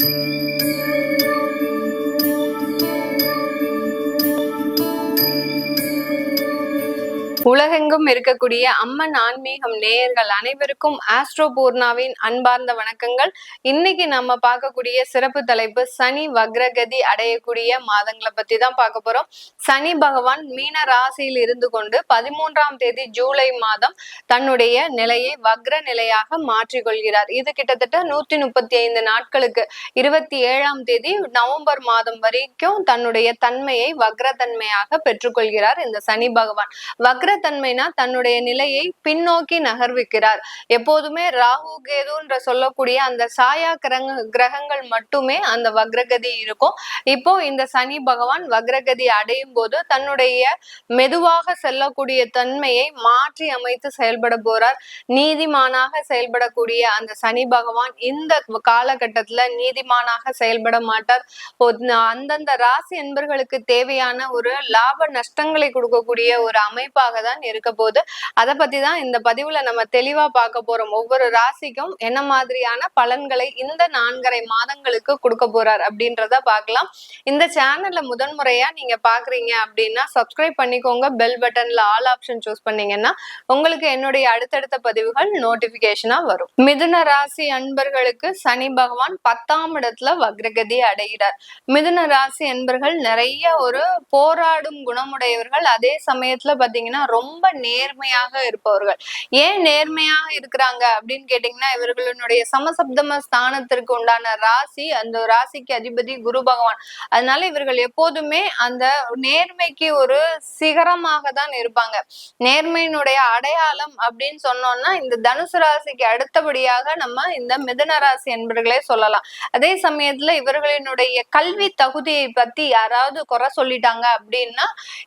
Música உலகெங்கும் இருக்கக்கூடிய அம்மன் ஆன்மீகம் நேயர்கள் அனைவருக்கும் ஆஸ்ட்ரோ பூர்ணாவின் அன்பார்ந்த வணக்கங்கள். இன்னைக்கு நம்ம பார்க்கக்கூடிய சிறப்பு தலைப்பு சனி வக்ரகதி அடையக்கூடிய மாதங்களை பத்தி தான் பார்க்க போறோம். சனி பகவான் மீன ராசியில் இருந்து கொண்டு பதிமூன்றாம் தேதி ஜூலை மாதம் தன்னுடைய நிலையை வக்ர நிலையாக மாற்றிக்கொள்கிறார். இது கிட்டத்தட்ட நூத்தி முப்பத்தி ஐந்து நாட்களுக்கு இருபத்தி ஏழாம் தேதி நவம்பர் மாதம் வரைக்கும் தன்னுடைய தன்மையை வக்ரத்தன்மையாக பெற்றுக்கொள்கிறார் இந்த சனி பகவான். வக்ர தன்மைனா தன்னுடைய நிலையை பின்னோக்கி நகர்விக்கிறார். எப்போதுமே ராகு கேதுன்ற சொல்லக்கூடிய அந்த சாயா கிரக கிரகங்கள் மட்டுமே அந்த வக்ரகதி இருக்கும். இப்போ இந்த சனி பகவான் வக்ரகதி அடையும் போது தன்னுடைய மெதுவாக செல்லக்கூடிய தன்மையை மாற்றி அமைத்து செயல்பட போறார். நீதிமானாக செயல்படக்கூடிய அந்த சனி பகவான் இந்த காலகட்டத்துல நீதிமானாக செயல்பட மாட்டார். அந்தந்த ராசி என்பர்களுக்கு தேவையான ஒரு லாப நஷ்டங்களை கொடுக்கக்கூடிய ஒரு அமைப்பாக தான் இருக்க போகுது. அதை பத்தி தான் இந்த பதிவுல நம்ம தெளிவா பார்க்க போறோம். ஒவ்வொரு ராசிக்கும் என்ன மாதிரியான பலன்களை இந்த நான்கரை மாதங்களுக்கு கொடுக்க போறார் அப்படின்றத பார்க்கலாம். இந்த சேனல்ல முதன்முறையா நீங்க பாக்குறீங்க அப்படின்னா சப்ஸ்கிரைப் பண்ணிக்கோங்க. பெல் பட்டன்ல ஆல் ஆப்ஷன் சூஸ் பண்ணீங்கன்னா உங்களுக்கு என்னுடைய அடுத்தடுத்த பதிவுகள் நோட்டிபிகேஷனா வரும். மிதுன ராசி அன்பர்களுக்கு சனி பகவான் பத்தாம் இடத்துல வக்ரகதி அடைகிறார். மிதுன ராசி அன்பர்கள் நிறைய ஒரு போராடும் குணமுடையவர்கள். அதே சமயத்துல பாத்தீங்கன்னா ரொம்ப நேர்மையாக இருப்பவர்கள். ஏன் நேர்மையாக இருக்கிறாங்க அப்படின்னு கேட்டீங்கன்னா இவர்களுடைய சமசப்தம ஸ்தானத்திற்கு உண்டான ராசி அந்த ராசிக்கு அதிபதி குரு பகவான். அதனால இவர்கள் எப்போதுமே அந்த நேர்மைக்கு ஒரு சிகரமாக தான் இருப்பாங்க. நேர்மையினுடைய அடையாளம் அப்படின்னு சொன்னோம்னா இந்த தனுசு ராசிக்கு அடுத்தபடியாக நம்ம இந்த மிதன ராசி என்பர்களே சொல்லலாம். அதே சமயத்துல இவர்களினுடைய கல்வி தகுதியை பத்தி யாராவது குறை சொல்லிட்டாங்க அப்படின்னா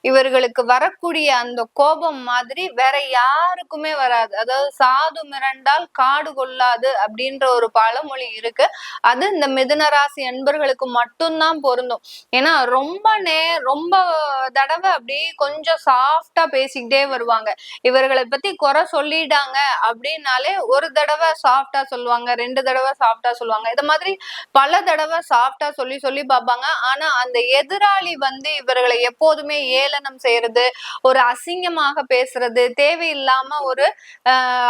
இவர்களுக்கு வரக்கூடிய அந்த கோ கோபம் மாதிரி வேற யாருக்குமே வராது. அதாவது சாது மிரண்டால் காடு கொள்ளாது அப்படின்ற ஒரு பழமொழி இருக்கு. அது இந்த மிதுன ராசி அன்பர்களுக்கு மட்டும்தான் பொருந்தும். ஏன்னா ரொம்ப நே ரொம்ப தடவை அப்படி கொஞ்சம் சாஃப்டா பேசிக்கிட்டே வருவாங்க. இவர்களை பத்தி குறை சொல்லிட்டாங்க அப்படின்னாலே ஒரு தடவை சாஃப்டா சொல்லுவாங்க ரெண்டு தடவை சாஃப்டா சொல்லுவாங்க. இது மாதிரி பல தடவை சாஃப்டா சொல்லி சொல்லி பார்ப்பாங்க. ஆனா அந்த எதிராளி வந்து இவர்களை எப்போதுமே ஏளனம் செய்யறது ஒரு அசிங்கமா அசிங்கமாக பேசுறது தேவையில்லாம ஒரு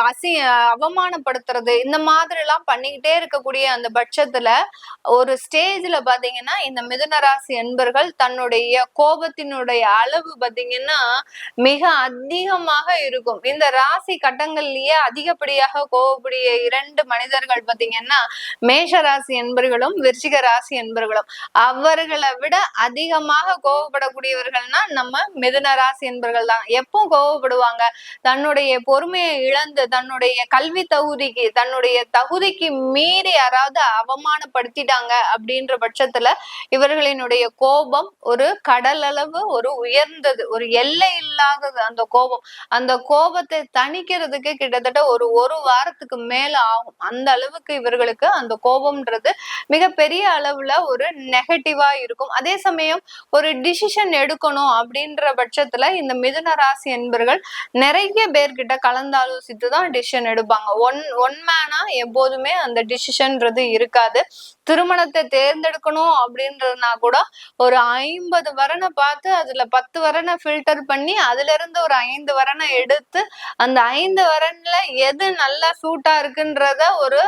அசி அவமானப்படுத்துறது இந்த மாதிரி எல்லாம் பண்ணிக்கிட்டே இருக்கக்கூடிய அந்த பட்சத்துல ஒரு ஸ்டேஜ்ல பாத்தீங்கன்னா இந்த மிதுனராசி என்பர்கள் தன்னுடைய கோபத்தினுடைய அளவு பாத்தீங்கன்னா மிக அதிகமாக இருக்கும். இந்த ராசி கட்டங்கள்லயே அதிகப்படியாக கோபப்படிய இரண்டு மனிதர்கள் பாத்தீங்கன்னா மேஷ ராசி என்பர்களும் விருச்சிக ராசி என்பர்களும் அவர்களை விட அதிகமாக கோபப்படக்கூடியவர்கள்னா நம்ம மிதுன ராசி என்பர்கள் தான். எப்போ கோவப்படுவாங்க. தன்னுடைய பொறுமையை இழந்து தன்னுடைய கல்வி தகுதிக்கு தன்னுடைய தகுதிக்கு மீறி யாராவது அவமானப்படுத்திட்டாங்க அப்படின்ற பட்சத்துல இவர்களினுடைய கோபம் ஒரு கடல் அளவு ஒரு உயர்ந்தது ஒரு எல்லை இல்லாதது அந்த கோபம். அந்த கோபத்தை தணிக்கிறதுக்கு கிட்டத்தட்ட ஒரு ஒரு வாரத்துக்கு மேல ஆகும். அந்த அளவுக்கு இவர்களுக்கு அந்த கோபம்ன்றது மிகப்பெரிய அளவுல ஒரு நெகட்டிவா இருக்கும். அதே சமயம் ஒரு டிசிஷன் எடுக்கணும் அப்படின்ற பட்சத்துல இந்த மிதுன ராசி என்பர்கள் நிறைய பேர்கிட்ட கலந்தாலோசித்து தான் டிசிஷன் எடுப்பாங்க. ஒன் ஒன் மேனா எப்போதுமே அந்த டிசிஷன்ன்றது இருக்காது. திருமணத்தை தேர்ந்தெடுக்கணும் அப்படின்றதுனா கூட ஒரு ஐம்பது வரனை பார்த்து அதுல பத்து வரனை ஃபில்டர் பண்ணி அதுல இருந்து ஒரு ஐந்து வரனை எடுத்து அந்த ஐந்து வரன்ல எது நல்லா சூட்டா இருக்குன்றத ஒரு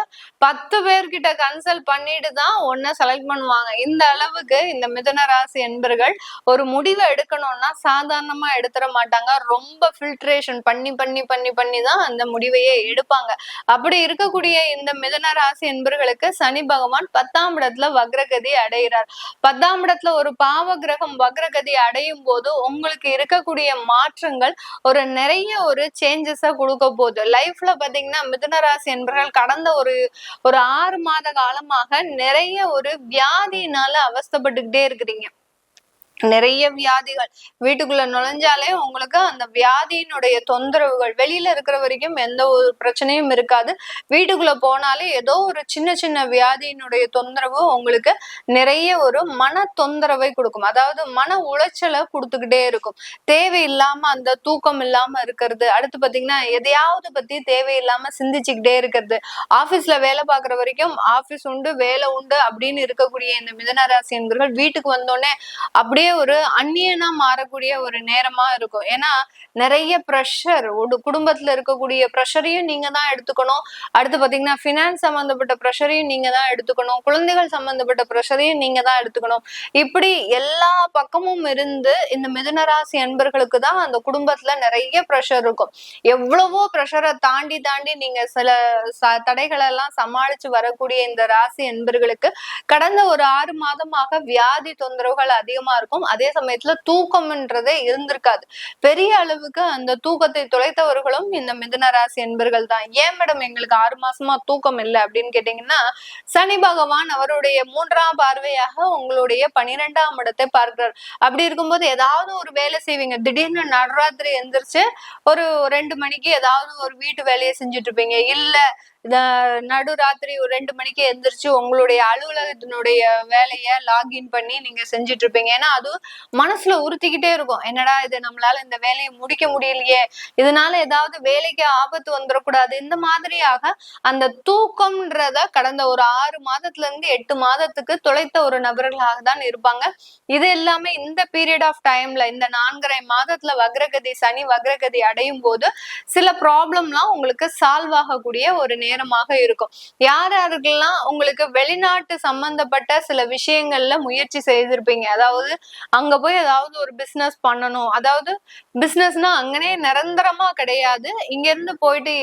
பத்து பேர்கிட்ட கன்சல்ட் பண்ணிட்டு தான் ஒன்ன செலக்ட் பண்ணுவாங்க. இந்த அளவுக்கு இந்த மிதன ராசி என்பர்கள் ஒரு முடிவை எடுக்கணும்னா சாதாரணமா எடுத்துட மாட்டாங்க. ரொம்ப ஃபில்ட்ரேஷன் பண்ணி பண்ணி பண்ணி பண்ணி தான் அந்த முடிவையே எடுப்பாங்க. அப்படி இருக்கக்கூடிய இந்த மிதன ராசி என்பர்களுக்கு சனி பகவான் பத்தாம் இடத்துல வக்ரகதி அடைகிறார். பத்தாம் இடத்துல ஒரு பாவ கிரகம் வக்ரகதி அடையும் போது உங்களுக்கு இருக்கக்கூடிய மாற்றங்கள் ஒரு நிறைய ஒரு சேஞ்சஸ கொடுக்க போகுது. லைஃப்ல பாத்தீங்கன்னா மிதன ராசி என்பர்கள் கடந்த ஒரு ஒரு ஆறு மாத காலமாக நிறைய ஒரு வியாதியினால அவஸ்தப்பட்டுக்கிட்டே இருக்கிறீங்க. நிறைய வியாதிகள். வீட்டுக்குள்ள நுழைஞ்சாலே உங்களுக்கு அந்த வியாதியினுடைய தொந்தரவுகள் வெளியில இருக்கிற வரைக்கும் எந்த ஒரு பிரச்சனையும் இருக்காது. வீட்டுக்குள்ள போனாலே ஏதோ ஒரு சின்ன சின்ன வியாதியினுடைய தொந்தரவு உங்களுக்கு நிறைய ஒரு மன தொந்தரவை கொடுக்கும். அதாவது மன உளைச்சலை கொடுத்துக்கிட்டே இருக்கும். தேவையில்லாம அந்த தூக்கம் இல்லாம இருக்கிறது. அடுத்து பாத்தீங்கன்னா எதையாவது பத்தி தேவையில்லாம சிந்திச்சுக்கிட்டே இருக்கிறது. ஆபீஸ்ல வேலை பார்க்குற வரைக்கும் ஆபீஸ் உண்டு வேலை உண்டு அப்படின்னு இருக்கக்கூடிய இந்த மிதனராசி என்பர்கள் வீட்டுக்கு வந்தோடனே அப்படியே ஒரு அந்நியனா மாறக்கூடிய ஒரு நேரமா இருக்கும். ஏன்னா நிறைய ப்ரெஷர் குடும்பத்துல இருக்கக்கூடிய ப்ரெஷரையும் நீங்க தான் எடுத்துக்கணும். அடுத்து பாத்தீங்கன்னா ஃபினான்ஸ் சம்பந்தப்பட்ட ப்ரெஷரையும் நீங்க தான் எடுத்துக்கணும். குழந்தைகள் சம்பந்தப்பட்ட ப்ரெஷரையும் நீங்க தான் எடுத்துக்கணும். இப்படி எல்லா பக்கமும் இருந்து இந்த மிதுனராசி அன்பர்களுக்கு தான் அந்த குடும்பத்துல நிறைய ப்ரெஷர் இருக்கும். எவ்வளவோ ப்ரெஷரை தாண்டி தாண்டி நீங்க சில தடைகளை எல்லாம் சமாளிச்சு வரக்கூடிய இந்த ராசி அன்பர்களுக்கு கடந்த ஒரு ஆறு மாதமாக வியாதி தொந்தரவுகள் அதிகமா இருக்கும். அதே சமயத்துல தூக்கம்ன்றதே இருந்திருக்காது. பெரிய அளவுக்கு அந்த தூக்கத்தை தொலைத்தவர்களும் இந்த மிதுன ராசி என்பர்கள் தான். ஏன் மேடம் எங்களுக்கு ஆறு மாசமா தூக்கம் இல்லை அப்படின்னு கேட்டீங்கன்னா சனி பகவான் அவருடைய மூன்றாம் பார்வையாக உங்களுடைய பனிரெண்டாம் இடத்தை பார்க்கிறார். அப்படி இருக்கும்போது ஏதாவது ஒரு வேலை செய்வீங்க. திடீர்னு நடராத்திரி எந்திரிச்சு ஒரு ரெண்டு மணிக்கு ஏதாவது ஒரு வீட்டு வேலையை செஞ்சுட்டு இருப்பீங்க. இல்ல நடுராத்திரி ஒரு ரெண்டு மணிக்கு எந்திரிச்சு உங்களுடைய அலுவலகத்தினுடைய வேலைய லாகின் பண்ணி நீங்க செஞ்சுட்டு இருப்பீங்க ஏன்னா அது மனசுல உறுத்திக்கிட்டே இருக்கும். என்னடா இது நம்மளால இந்த வேலையை முடிக்க முடியலையே. இதனால ஏதாவது வேலைக்கு ஆபத்து வந்துடக்கூடாது. இந்த மாதிரியாக அந்த தூக்கம்ன்றத கடந்த ஒரு ஆறு மாதத்துல இருந்து எட்டு மாதத்துக்கு தொலைத்த ஒரு நபர்களாக தான் இருப்பாங்க. இது எல்லாமே இந்த பீரியட் ஆஃப் டைம்ல இந்த நான்கரை மாதத்துல வக்ரகதி சனி வக்ரகதி அடையும் போது சில ப்ராப்ளம்லாம் உங்களுக்கு சால்வ் ஆகக்கூடிய ஒரு நேரம் நேரமாக இருக்கும். யார் யாருக்கெல்லாம் உங்களுக்கு வெளிநாட்டு சம்பந்தப்பட்ட சில விஷயங்கள்ல முயற்சி செய்திருப்பீங்க. அதாவது அங்க போய் ஏதாவது ஒரு பிசினஸ் பண்ணணும். அதாவது பிசினஸ்னா அங்கனே நிரந்தரமா கிடையாது. இங்க இருந்து போயிட்டு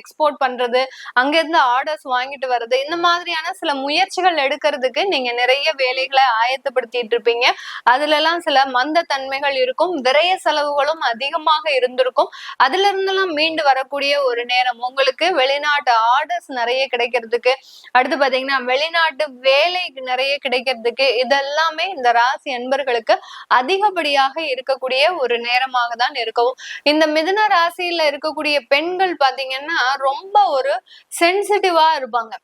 எக்ஸ்போர்ட் பண்றது அங்க இருந்து ஆர்டர்ஸ் வாங்கிட்டு வர்றது இந்த மாதிரியான சில முயற்சிகள் எடுக்கிறதுக்கு நீங்க நிறைய வேலைகளை ஆயத்தப்படுத்திட்டு இருப்பீங்க. அதுல எல்லாம் சில மந்த தன்மைகள் இருக்கும். விரைய செலவுகளும் அதிகமாக இருந்திருக்கும். அதுல இருந்தெல்லாம் மீண்டு வரக்கூடிய ஒரு நேரம் உங்களுக்கு வெளிநாட்டு ஆர்டர்ஸ் நிறைய கிடைக்கிறதுக்கு. அடுத்து பாத்தீங்கன்னா வெளிநாட்டு வேலை நிறைய கிடைக்கிறதுக்கு. இதெல்லாமே இந்த ராசி அன்பர்களுக்கு அதிகப்படியாக இருக்கக்கூடிய ஒரு நேரமாக தான் இருக்கவும். இந்த மிதுன ராசியில இருக்கக்கூடிய பெண்கள் பாத்தீங்கன்னா ரொம்ப ஒரு சென்சிட்டிவா இருப்பாங்க.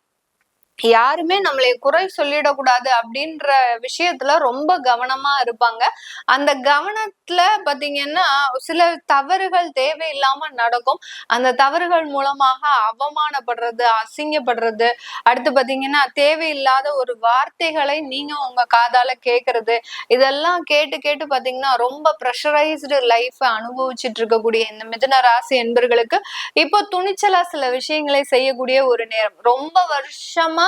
யாருமே நம்மளை குறை சொல்லிடக்கூடாது அப்படின்ற விஷயத்துல ரொம்ப கவனமா இருப்பாங்க. அந்த கவனத்துல பாத்தீங்கன்னா சில தவறுகள் தேவையில்லாம நடக்கும். அந்த தவறுகள் மூலமாக அவமானப்படுறது அசிங்கப்படுறது அடுத்து பாத்தீங்கன்னா தேவையில்லாத ஒரு வார்த்தைகளை நீங்க உங்க காதால கேக்குறது இதெல்லாம் கேட்டு கேட்டு பாத்தீங்கன்னா ரொம்ப ப்ரெஷரைஸ்டு லைஃப் அனுபவிச்சுட்டு இருக்கக்கூடிய இந்த மிதுன ராசி என்பர்களுக்கு இப்போ துணிச்சலா சில விஷயங்களை செய்யக்கூடிய ஒரு நேரம். ரொம்ப வருஷமா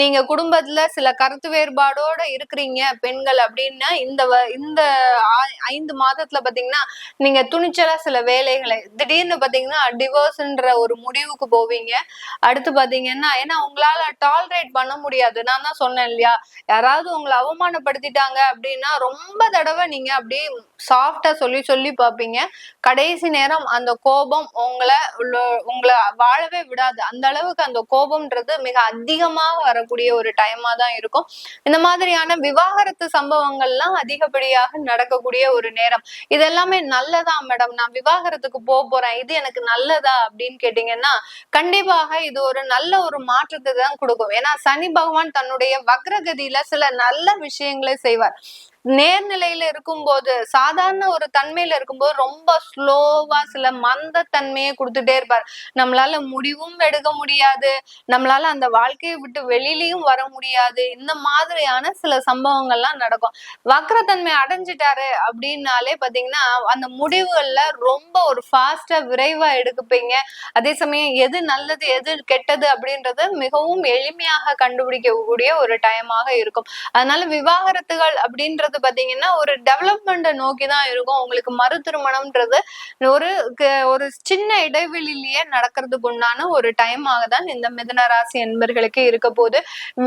நீங்க குடும்பத்துல சில கருத்து வேறுபாடோட இருக்கிறீங்க பெண்கள் அப்படின்னா இந்த இந்த ஐந்து மாதத்துல பாத்தீங்கன்னா நீங்க துணிச்சலா சில வேலைகளை திடீர்னு பாத்தீங்கன்னா டிவோர்ஸ்ன்ற ஒரு முடிவுக்கு போவீங்க. அடுத்து பாத்தீங்கன்னா ஏன்னா உங்களால டாலரேட் பண்ண முடியாது. நான் தான் சொன்னேன் இல்லையா? யாராவது உங்களை அவமானப்படுத்திட்டாங்க அப்படின்னா ரொம்ப தடவை நீங்க அப்படியே சாஃப்டா சொல்லி சொல்லி பார்ப்பீங்க. கடைசி நேரம் அந்த கோபம் உங்களை உங்களை வாழவே விடாது. அந்த அளவுக்கு அந்த கோபம்ன்றது மிக அதிகமாக வரக்கூடிய ஒரு டைமா தான் இருக்கும். இந்த மாதிரியான விவாகரத்து சம்பவங்கள்லாம் அதிகப்படியாக நடக்கக்கூடிய ஒரு நேரம். இது எல்லாமே நல்லதா மேடம் நான் விவாகரத்துக்கு போக போறேன். இது எனக்கு நல்லதா? அப்படின்னு கேட்டீங்கன்னா கண்டிப்பாக இது ஒரு நல்ல ஒரு மாற்றத்தை தான் கொடுக்கும். ஏன்னா சனி பகவான் தன்னுடைய வக்ரகதியில சில நல்ல விஷயங்களை செய்வார். நேர்நிலையில இருக்கும்போது சாதாரண ஒரு தன்மையில இருக்கும்போது ரொம்ப ஸ்லோவா சில மந்த தன்மையை கொடுத்துட்டே இருப்பார். நம்மளால முடிவும் எடுக்க முடியாது. நம்மளால அந்த வாழ்க்கையை விட்டு வெளியிலயும் வர முடியாது. இந்த மாதிரியான சில சம்பவங்கள்லாம் நடக்கும். வக்ரத்தன்மை அடைஞ்சிட்டாரு அப்படின்னாலே பாத்தீங்கன்னா அந்த முடிவுகள்ல ரொம்ப ஒரு ஃபாஸ்டா விரைவா எடுக்குப்பீங்க. அதே சமயம் எது நல்லது எது கெட்டது அப்படின்றது மிகவும் எளிமையாக கண்டுபிடிக்கக்கூடிய ஒரு டைமாக இருக்கும். அதனால விவாகரத்துகள் அப்படின்றது அப்படின்றது பாத்தீங்கன்னா ஒரு டெவலப்மெண்ட்டை நோக்கி தான் இருக்கும். உங்களுக்கு மறு திருமணம்ன்றது ஒரு ஒரு சின்ன இடைவெளியிலேயே நடக்கிறதுக்கு உண்டான ஒரு டைமாக தான் இந்த மிதன ராசி என்பர்களுக்கு இருக்க போது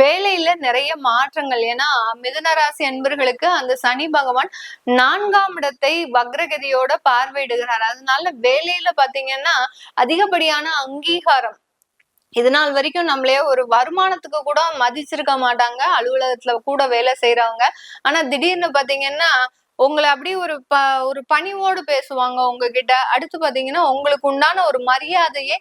வேலையில நிறைய மாற்றங்கள். ஏன்னா மிதன ராசி என்பர்களுக்கு அந்த சனி பகவான் நான்காம் இடத்தை வக்ரகதியோட பார்வையிடுகிறார். அதனால வேலையில பாத்தீங்கன்னா அதிகப்படியான அங்கீகாரம் இது நாள் வரைக்கும் நம்மளே ஒரு வருமானத்துக்கு கூட மதிச்சிருக்க மாட்டாங்க. அலுவலகத்துல கூட வேலை செய்யறவங்க ஆனா திடீர்னு பாத்தீங்கன்னா உங்களை அப்படியே ஒரு ப ஒரு பணிவோடு பேசுவாங்க உங்ககிட்ட. அடுத்து பாத்தீங்கன்னா உங்களுக்கு உண்டான ஒரு மரியாதையே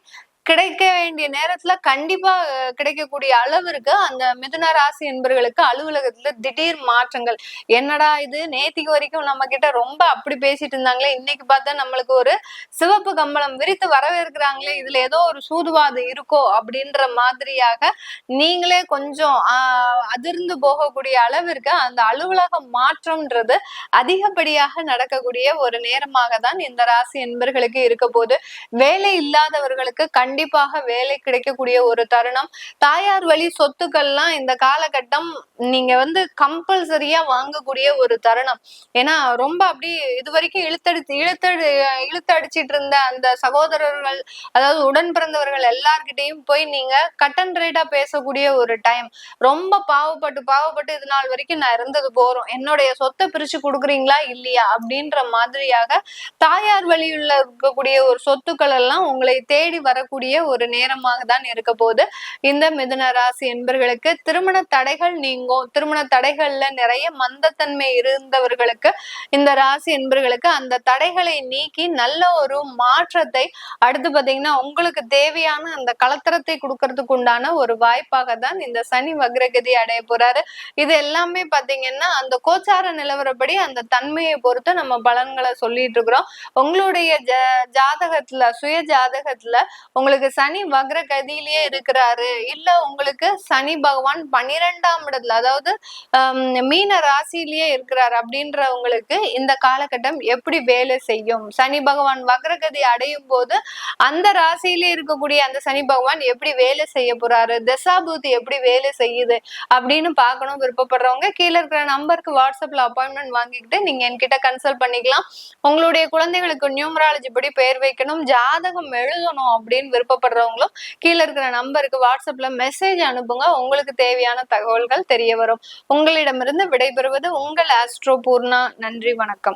கிடைக்க வேண்டிய நேரத்துல கண்டிப்பா கிடைக்கக்கூடிய அளவிற்கு அந்த மிதுன ராசி என்பர்களுக்கு அலுவலகத்துல திடீர் மாற்றங்கள். என்னடா இது? நேத்திக்கு வரைக்கும் நம்ம கிட்ட ரொம்ப அப்படி பேசிட்டு இருந்தாங்களே இன்னைக்கு பார்த்தா நம்மளுக்கு ஒரு சிவப்பு கம்பளம் விரித்து வரவேற்கிறாங்களே இதுல ஏதோ ஒரு சூதுவாது இருக்கோ அப்படின்ற மாதிரியாக நீங்களே கொஞ்சம் ஆஹ் அதிர்ந்து போகக்கூடிய அளவிற்கு அந்த அலுவலக மாற்றம்ன்றது அதிகப்படியாக நடக்கக்கூடிய ஒரு நேரமாக தான் இந்த ராசி என்பர்களுக்கு இருக்க போது. வேலை இல்லாதவர்களுக்கு கண் கண்டிப்பாக வேலை கிடைக்கக்கூடிய ஒரு தருணம். தாயார் வழி சொத்துக்கள்லாம் இந்த காலகட்டம் நீங்க வந்து கம்பல்சரியா வாங்கக்கூடிய ஒரு தருணம். ஏன்னா ரொம்ப அப்படி இது வரைக்கும் இழுத்தடித்து இழுத்தடி இழுத்தடிச்சிட்டு இருந்த அந்த சகோதரர்கள் அதாவது உடன் பிறந்தவர்கள் எல்லார்கிட்டையும் போய் நீங்க கட் அண்ட் ரைட்டா பேசக்கூடிய ஒரு டைம் ரொம்ப பாவப்பட்டு பாவப்பட்டு இது நாள் வரைக்கும் நான் இருந்தது போறோம். என்னுடைய சொத்தை பிரிச்சு கொடுக்குறீங்களா இல்லையா அப்படின்ற மாதிரியாக தாயார் வழியுள்ள இருக்கக்கூடிய ஒரு சொத்துக்கள் எல்லாம் உங்களை தேடி வரக்கூடிய கூடிய ஒரு நேரமாக தான் இருக்க போது இந்த மிதுன ராசி என்பர்களுக்கு திருமண தடைகள் நீங்கும். திருமண தடைகள்ல நிறைய மந்தத்தன்மை இருந்தவர்களுக்கு இந்த ராசி என்பர்களுக்கு அந்த தடைகளை நீக்கி நல்ல ஒரு மாற்றத்தை அடுத்து பாத்தீங்கன்னா உங்களுக்கு தேவையான அந்த கலத்தரத்தை கொடுக்கறதுக்கு உண்டான ஒரு வாய்ப்பாக தான் இந்த சனி வக்ரகதி அடைய போறாரு. இது எல்லாமே பாத்தீங்கன்னா அந்த கோச்சார நிலவரப்படி அந்த தன்மையை பொறுத்து நம்ம பலன்களை சொல்லிட்டு இருக்கிறோம். உங்களுடைய ஜாதகத்துல சுய ஜாதகத்துல உங்களுக்கு சனி வக்ர கதியிலேயே இருக்கிறாரு. இல்ல உங்களுக்கு சனி பகவான் பன்னிரெண்டாம் இடத்துல அதாவது மீன ராசியிலேயே இருக்கிறார் அப்படின்றவங்களுக்கு இந்த காலகட்டம் எப்படி வேலை செய்யும்? சனி பகவான் வக்ரகதி அடையும் போது அந்த ராசியிலே இருக்கக்கூடிய அந்த சனி பகவான் எப்படி வேலை செய்ய போறாரு? தசாபூதி எப்படி வேலை செய்யுது? அப்படின்னு பார்க்கணும் விருப்பப்படுறவங்க கீழே இருக்கிற நம்பருக்கு வாட்ஸ்அப்ல அப்பாயின்மெண்ட் வாங்கிக்கிட்டு நீங்க என்கிட்ட கன்சல்ட் பண்ணிக்கலாம். உங்களுடைய குழந்தைகளுக்கு நியூமராலஜி படி பெயர் வைக்கணும் ஜாதகம் எழுதணும் அப்படின்னு விருப்பப்படுறவங்களும் கீழே இருக்கிற நம்பருக்கு வாட்ஸ்அப்ல மெசேஜ் அனுப்புங்க. உங்களுக்கு தேவையான தகவல்கள் தெரிய வரும். உங்களிடமிருந்து விடைபெறுவது உங்கள் ஆஸ்ட்ரோ பூர்ணா. நன்றி வணக்கம்.